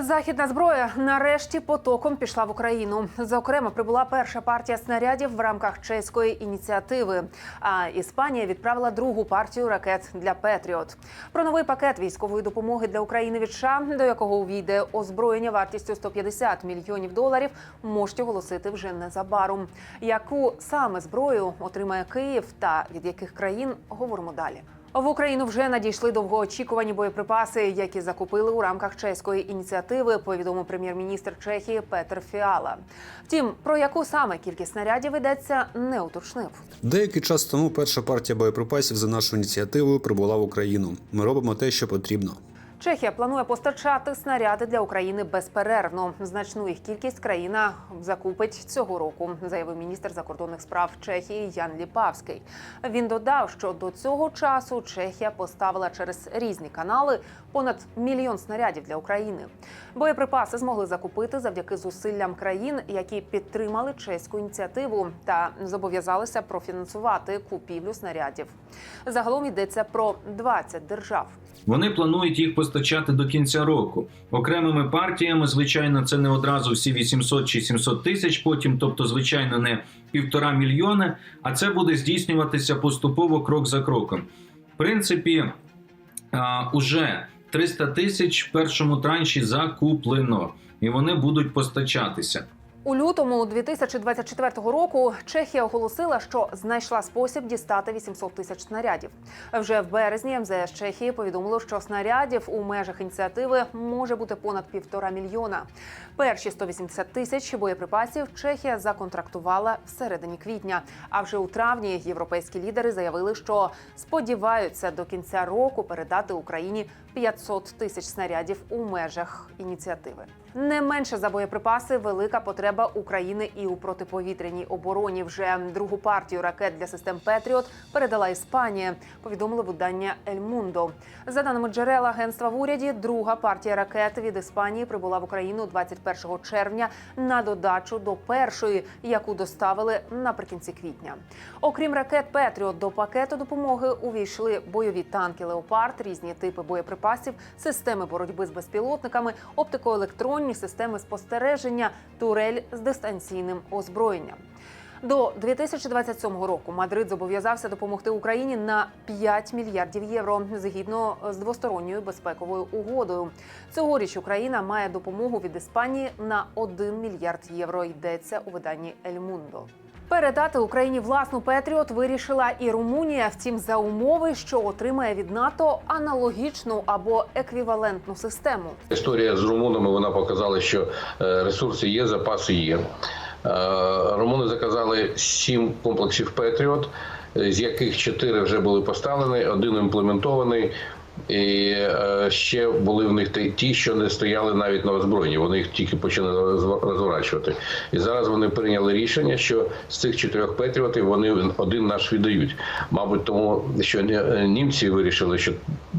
Західна зброя нарешті потоком пішла в Україну. Зокрема, прибула перша партія снарядів в рамках чеської ініціативи. А Іспанія відправила другу партію ракет для Петріот. Про новий пакет військової допомоги для України від США, до якого увійде озброєння вартістю 150 мільйонів доларів, можуть оголосити вже незабаром. Яку саме зброю отримає Київ та від яких країн говоримо далі. В Україну вже надійшли довгоочікувані боєприпаси, які закупили у рамках чеської ініціативи. Повідомив прем'єр-міністр Чехії Петер Фіала. Втім, про яку саме кількість снарядів йдеться, не уточнив. Деякий час тому перша партія боєприпасів за нашу ініціативою прибула в Україну. Ми робимо те, що потрібно. Чехія планує постачати снаряди для України безперервно. Значну їх кількість країна закупить цього року, заявив міністр закордонних справ Чехії Ян Ліпавський. Він додав, що до цього часу Чехія поставила через різні канали понад мільйон снарядів для України. Боєприпаси змогли закупити завдяки зусиллям країн, які підтримали чеську ініціативу та зобов'язалися профінансувати купівлю снарядів. Загалом йдеться про 20 держав. Вони планують їх постачати до кінця року. Окремими партіями, звичайно, це не одразу всі 800 чи 700 тисяч. Потім, тобто, звичайно, не півтора мільйони. А це буде здійснюватися поступово крок за кроком. В принципі, уже 300 тисяч в першому транші закуплено, і вони будуть постачатися. У лютому 2024 року Чехія оголосила, що знайшла спосіб дістати 800 тисяч снарядів. Вже в березні МЗС Чехії повідомило, що снарядів у межах ініціативи може бути понад півтора мільйона. Перші 180 тисяч боєприпасів Чехія законтрактувала всередині квітня. А вже у травні європейські лідери заявили, що сподіваються до кінця року передати Україні 500 тисяч снарядів у межах ініціативи. Не менше за боєприпаси велика потреба України і у протиповітряній обороні. Вже другу партію ракет для систем Петріот передала Іспанія. Повідомило видання Ель Мундо. За даними джерел агентства в уряді, друга партія ракет від Іспанії прибула в Україну 21 червня на додачу до першої, яку доставили наприкінці квітня. Окрім ракет Петріот, до пакету допомоги увійшли бойові танки Леопард, різні типи боєприпасів, системи боротьби з безпілотниками, оптикоелектронні системи спостереження, турель з дистанційним озброєнням. До 2027 року Мадрид зобов'язався допомогти Україні на 5 мільярдів євро згідно з двосторонньою безпековою угодою. Цьогоріч Україна має допомогу від Іспанії на 1 мільярд євро. Йдеться у виданні Ель Мундо. Передати Україні власну Петріот вирішила і Румунія. Втім, за умови, що отримає від НАТО аналогічну або еквівалентну систему. Історія з румунами вона показала, що е, ресурси є, запаси є. Е, Румуни заказали сім комплексів Петріот, е, з яких чотири вже були поставлені, один імплементований. І е, ще були в них ті- що не стояли навіть на озброєнні. Вони їх тільки почали розворачувати. І зараз вони прийняли рішення, що з цих чотирьох петріотів вони один наш віддають. Мабуть, тому що ні- німці вирішили, що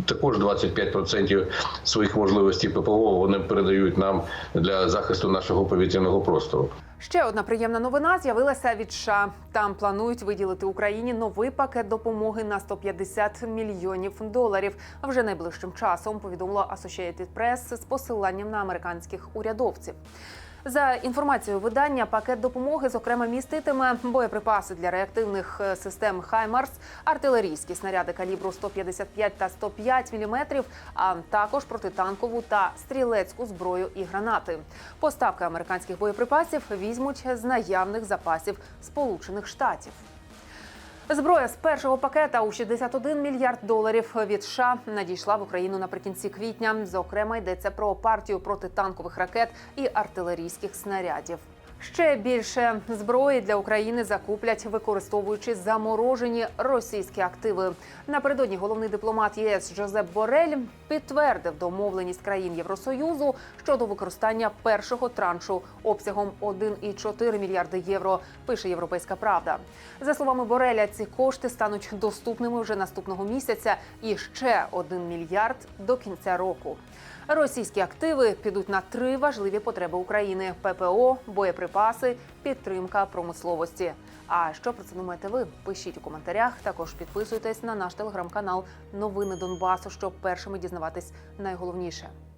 також 25% своїх можливостей ППО вони передають нам для захисту нашого повітряного простору. Ще одна приємна новина з'явилася від США. Там планують виділити Україні новий пакет допомоги на 150 мільйонів доларів. Вже найближчим часом повідомила Associated Press з посиланням на американських урядовців. За інформацією видання, пакет допомоги, зокрема, міститиме боєприпаси для реактивних е, систем Хаймарс, артилерійські снаряди калібру 155 та 105 мм, а також протитанкову та стрілецьку зброю і гранати. Поставки американських боєприпасів візьмуть з наявних запасів Сполучених Штатів. Зброя з першого пакета у 61 мільярд доларів від США надійшла в Україну наприкінці квітня. Зокрема, йдеться про партію протитанкових ракет і артилерійських снарядів. Ще більше зброї для України закуплять, використовуючи заморожені російські активи. Напередодні головний дипломат ЄС Жозеп Борель підтвердив домовленість країн Євросоюзу щодо використання першого траншу обсягом 1,4 мільярди євро. Пише Європейська Правда. За словами Бореля, ці кошти стануть доступними вже наступного місяця і ще 1 мільярд до кінця року. Російські активи підуть на три важливі потреби України: ППО, боєприпаси, підтримка промисловості. А що про це думаєте ви? Пишіть у коментарях. Також підписуйтесь на наш телеграм-канал Новини Донбасу, щоб першими дізнаватись найголовніше.